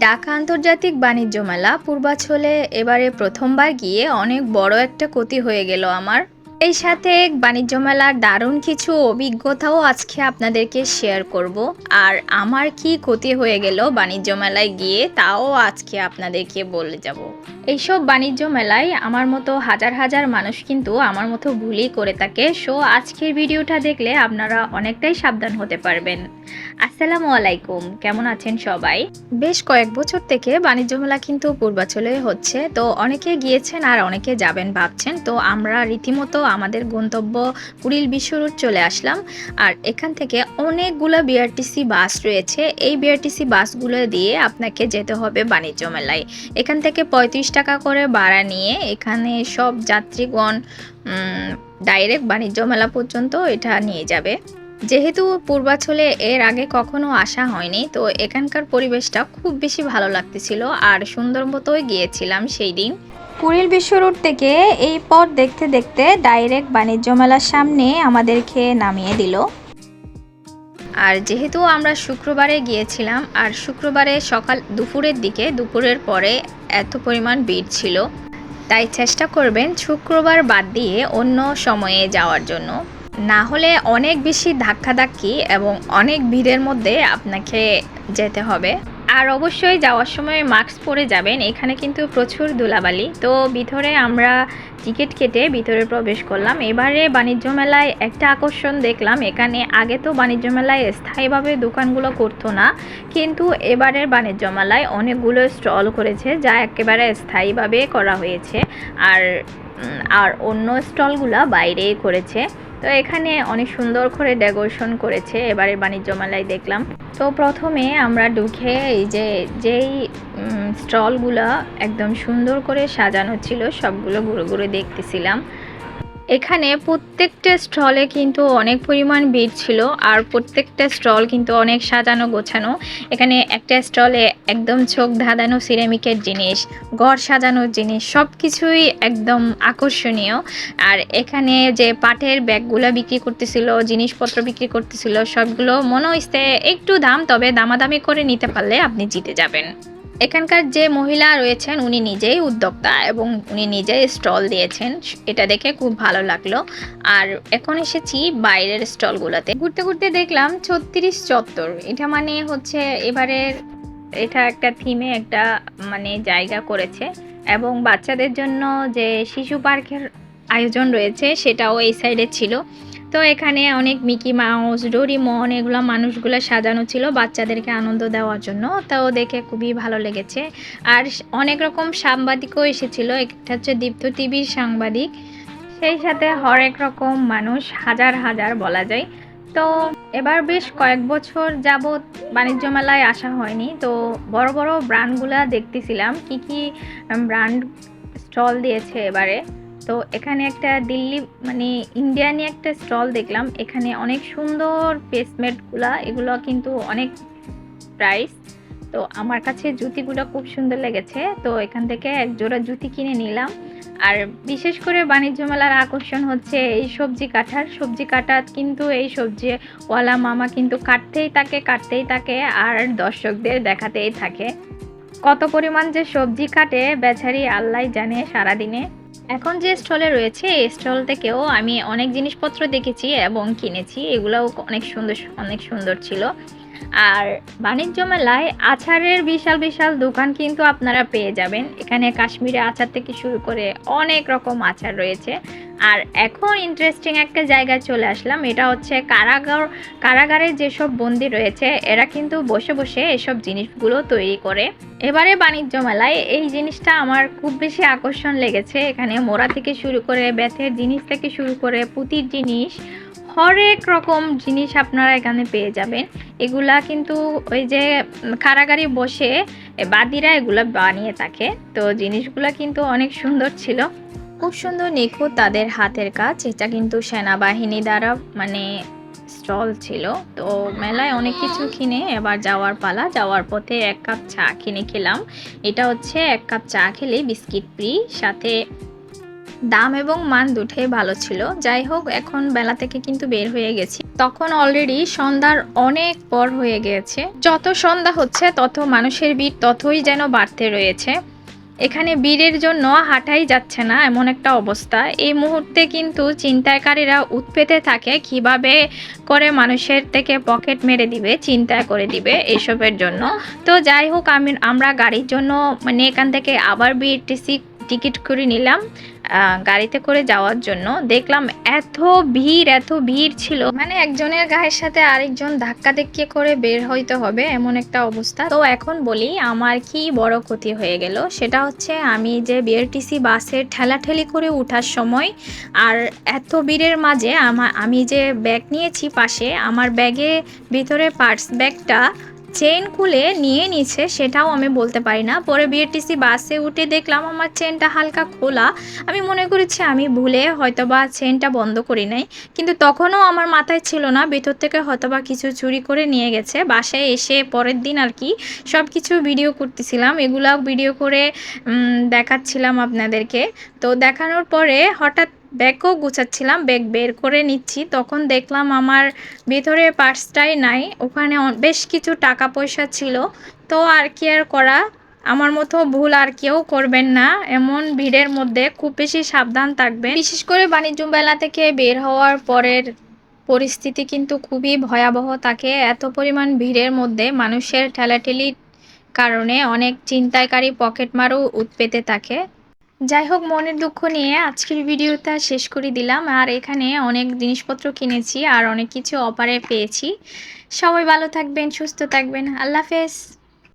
ঢাকা আন্তর্জাতিক বাণিজ্য মেলা, পূর্বাচলে এবারে প্রথমবার গিয়ে অনেক বড় একটা ক্ষতি হয়ে গেল আমার। এই সাথে বাণিজ্য মেলার দারুণ কিছু অভিজ্ঞতাও আজকে আপনাদেরকে শেয়ার করব। আর আমার কি ক্ষতি হয়ে গেল বাণিজ্য মেলায় গিয়ে, তাও আজকে আপনাদেরকে বলে যাব। এইসব বাণিজ্য মেলায় আমার মতো হাজার হাজার মানুষ কিন্তু আমার মতো ভুলই করে থাকে। সো আজকের ভিডিওটা দেখলে আপনারা অনেকটাই সাবধান হতে পারবেন। আসসালামু আলাইকুম, কেমন আছেন সবাই? বেশ কয়েক বছর থেকে বাণিজ্য মেলা কিন্তু পূর্বাচলে হচ্ছে। তো অনেকে গিয়েছেন আর অনেকে যাবেন ভাবছেন। তো আমরা রীতিমতো আমাদের গন্তব্য কুড়িল বিশ্ব চলে আসলাম। আর এখান থেকে অনেকগুলো বিআরটিসি বাস রয়েছে। এই বিআরটিসি বাসগুলো দিয়ে আপনাকে যেতে হবে বাণিজ্য মেলায়। এখান থেকে পঁয়ত্রিশ টাকা করে ভাড়া নিয়ে এখানে সব যাত্রীগণ ডাইরেক্ট বাণিজ্য মেলা পর্যন্ত এটা নিয়ে যাবে। যেহেতু পূর্বাচলে এর আগে কখনো আসা হয়নি, তো এখানকার পরিবেশটা খুব বেশি ভালো লাগতেছিল। আর সুন্দর মতোই গিয়েছিলাম সেই দিন। কুড়িল বিশ্ব রোড থেকে এই পথ দেখতে দেখতে ডাইরেক্ট বাণিজ্য মেলার সামনে আমাদেরকে নামিয়ে দিল। আর যেহেতু আমরা শুক্রবারে গিয়েছিলাম, আর শুক্রবারে সকাল দুপুরের দিকে, দুপুরের পরে এত পরিমাণ ভিড় ছিল, তাই চেষ্টা করবেন শুক্রবার বাদ দিয়ে অন্য সময়ে যাওয়ার জন্য। না হলে অনেক বেশি ধাক্কাধাক্কি এবং অনেক ভিড়ের মধ্যে আপনাকে যেতে হবে। আর অবশ্যই যাওয়ার সময় মাস্ক পরে যাবেন। এখানে কিন্তু প্রচুর ধুলাবালি। তো ভিতরে আমরা টিকিট কেটে ভিতরে প্রবেশ করলাম। এবারে বাণিজ্য মেলায় একটা আকর্ষণ দেখলাম। এখানে আগে তো বাণিজ্য মেলায় স্থায়ীভাবে দোকানগুলো করতো না। কিন্তু এবারের বাণিজ্য মেলায় অনেকগুলো স্টল করেছে, যা একেবারে স্থায়ীভাবে করা হয়েছে। আর আর অন্য স্টলগুলো বাইরে করেছে। তো এখানে অনেক সুন্দর করে ডেকোরেশন করেছে এবারে বাণিজ্য মেলায় দেখলাম। তো প্রথমে আমরা ঢুকে এই যে, যেই স্টলগুলো একদম সুন্দর করে সাজানো ছিল, সবগুলো ঘুরে ঘুরে দেখতেছিলাম। এখানে প্রত্যেকটা স্টলে কিন্তু অনেক পরিমাণ ভিড় ছিল আর প্রত্যেকটা স্টল কিন্তু অনেক সাজানো গোছানো। এখানে একটা স্টলে একদম চোখ ধাঁধানো সিরামিকের জিনিস, ঘর সাজানোর জিনিস সব কিছুই একদম আকর্ষণীয়। আর এখানে যে পাটের ব্যাগগুলো বিক্রি করতেছিল, জিনিসপত্র বিক্রি করতেছিল, সবগুলো মনে একটু দাম, তবে দামাদামি করে নিতে পারলে আপনি জিতে যাবেন। এখানকার যে মহিলা রয়েছেন, উনি নিজেই উদ্যোক্তা এবং উনি নিজেই স্টল দিয়েছেন। এটা দেখে খুব ভালো লাগল। আর এখন এসেছি বাইরের স্টলগুলোতে। ঘুরতে ঘুরতে দেখলাম ছত্রিশ চত্বর। এটা মানে হচ্ছে এবারের, এটা একটা থিমে একটা মানে জায়গা করেছে। এবং বাচ্চাদের জন্য যে শিশু পার্কের আয়োজন রয়েছে, সেটাও এই সাইডে ছিল। তো এখানে অনেক মিকি মাউস ডোরিমন এগুলো মানুষগুলো সাজানো ছিল বাচ্চাদেরকে আনন্দ দেওয়ার জন্য। তাও দেখে খুবই ভালো লেগেছে। আর অনেক রকম সাংবাদিকও এসেছিল। একটা হচ্ছে দীপ্ত টিভির সাংবাদিক। সেই সাথে হরেক রকম মানুষ, হাজার হাজার বলা যায়। তো এবার বেশ কয়েক বছর যাবৎ বাণিজ্য মেলায় আসা হয়নি। তো বড় বড় ব্র্যান্ডগুলা দেখতেছিলাম। কি কি ব্র্যান্ড স্টল দিয়েছে এবারে। তো এখানে একটা দিল্লি মানে ইন্ডিয়ানি একটা স্টল দেখলাম। এখানে অনেক সুন্দর পেসমেটগুলা এগুলো কিন্তু অনেক প্রাইস। তো আমার কাছে জুতিগুলো খুব সুন্দর লেগেছে। তো এখান থেকে এক জোড়া জুতি কিনে নিলাম। আর বিশেষ করে বাণিজ্য মেলার আকর্ষণ হচ্ছে এই সবজি কাটার সবজি কাটা কিন্তু এই সবজি ওয়ালা মামা কিন্তু কাটতেই থাকে কাটতেই থাকে আর দর্শকদের দেখাতেই থাকে। কত পরিমাণ যে সবজি কাটে, বেচারি আল্লাহ জানে সারাদিনে। এখন যে স্টলে রয়েছে, এই স্টল থেকেও আমি অনেক জিনিসপত্র দেখেছি এবং কিনেছি। এগুলোও অনেক সুন্দর অনেক সুন্দর ছিল। আর বাণিজ্য মেলায় আচারের বিশাল বিশাল দোকান কিন্তু আপনারা পেয়ে যাবেন। এখানে কাশ্মীরি আচার থেকে শুরু করে অনেক রকম আচার রয়েছে। আর এখন ইন্টারেস্টিং একটা জায়গায় চলে আসলাম, এটা হচ্ছে কারাগার, কারাগারে যেসব বন্দি রয়েছে, এরা কিন্তু বসে বসে এসব জিনিসগুলো তৈরি করে। এবারে বাণিজ্য মেলায় এই জিনিসটা আমার খুব বেশি আকর্ষণ লেগেছে। এখানে মোড়া থেকে শুরু করে বেতের জিনিস থেকে শুরু করে পুঁতির জিনিস হরেক রকম জিনিস আপনারা এখানে পেয়ে যাবেন। এগুলা কিন্তু ওই যে কারাগারে বসে বাদিরা এগুলা বানিয়ে থাকে। তো জিনিসগুলা কিন্তু অনেক সুন্দর ছিল। খুব সুন্দর নিখুঁত তাদের হাতের কাজ। এটা কিন্তু সেনাবাহিনী দ্বারা মানে স্টল ছিল। তো মেলায় অনেক কিছু কিনে এবার যাওয়ার পালা। যাওয়ার পথে এক কাপ চা কিনে খেলাম। এটা হচ্ছে এক কাপ চা খেলে বিস্কিট ফ্রি। সাথে দাম এবং মান দুটোই ভালো ছিল। যাই হোক, এখন বেলা থেকে কিন্তু বের হয়ে গেছি। তখন অলরেডি সন্ধ্যার অনেক পর হয়ে গিয়েছে যত সন্ধ্যা হচ্ছে, তত মানুষের ভিড় ততই যেন বাড়তে রয়েছে। এখানে বীরের জন্য হাঁটাই যাচ্ছে না, এমন একটা অবস্থা। এই মুহূর্তে কিন্তু চিন্তাকারীরা উৎপেতে থাকে, কীভাবে করে মানুষের থেকে পকেট মেরে দিবে চিন্তা করে দিবে এসবের জন্য। তো যাই হোক আমি আমরা গাড়ির জন্য মানে এখান থেকে আবার বিটিসি টিকিট করে নিলাম গাড়িতে করে যাওয়ার জন্য। দেখলাম এত ভিড় এত ভিড় ছিল। মানে একজনের গায়ের সাথে আরেকজন ধাক্কা ধাক্কি করে বের হইতে হবে, এমন একটা অবস্থা। তো এখন বলি, আমার কি বড় ক্ষতি হয়ে গেল? সেটা হচ্ছে আমি যে বিআরটিসি বাসের ঠেলাঠেলি করে ওঠার সময়, আর এত ভিড়ের মাঝে আমি যে ব্যাগ নিয়েছি পাশে, আমার ব্যাগে ভিতরে পার্স ব্যাগটা চেন খুলে নিয়ে নিছে সেটাও আমি বলতে পারি না। পরে বিআরটিসি বাসে উঠে দেখলাম আমার চেনটা হালকা খোলা। আমি মনে করেছি আমি ভুলে হয়তোবা চেনটা বন্ধ করি নাই। কিন্তু তখনও আমার মাথায় ছিল না, ভেতর থেকে হয়তোবা কিছু চুরি করে নিয়ে গেছে। বাসায় এসে পরের দিন আর কি সব কিছু ভিডিও করতেছিলাম। এগুলা ভিডিও করে দেখাচ্ছিলাম আপনাদেরকে। তো দেখানোর পরে হঠাৎ ব্যাগও গুছাচ্ছিলাম, ব্যাগ বের করে নিচ্ছি। তখন দেখলাম আমার ভিতরে পার্সটাই নাই, ওখানে বেশ কিছু টাকা পয়সা ছিল। তো আর কি আর করা? আমার মতো ভুল আর কেউ করবেন না, এমন ভিড়ের মধ্যে খুব বেশি সাবধান থাকবেন। বিশেষ করে বাণিজ্য মেলা থেকে বের হওয়ার পরের পরিস্থিতি কিন্তু খুবই ভয়াবহ থাকে। এত পরিমাণ ভিড়ের মধ্যে মানুষের ঠেলাঠেলির কারণে অনেক চিন্তাকারী পকেটমারও উৎপেতে থাকে। যাই হোক মনের দুঃখ নিয়ে আজকের ভিডিওটা শেষ করে দিলাম। আর এখানে অনেক জিনিসপত্র কিনেছি আর অনেক কিছু অপারে পেয়েছি। সবাই ভালো থাকবেন, সুস্থ থাকবেন। আল্লাহ হাফেজ।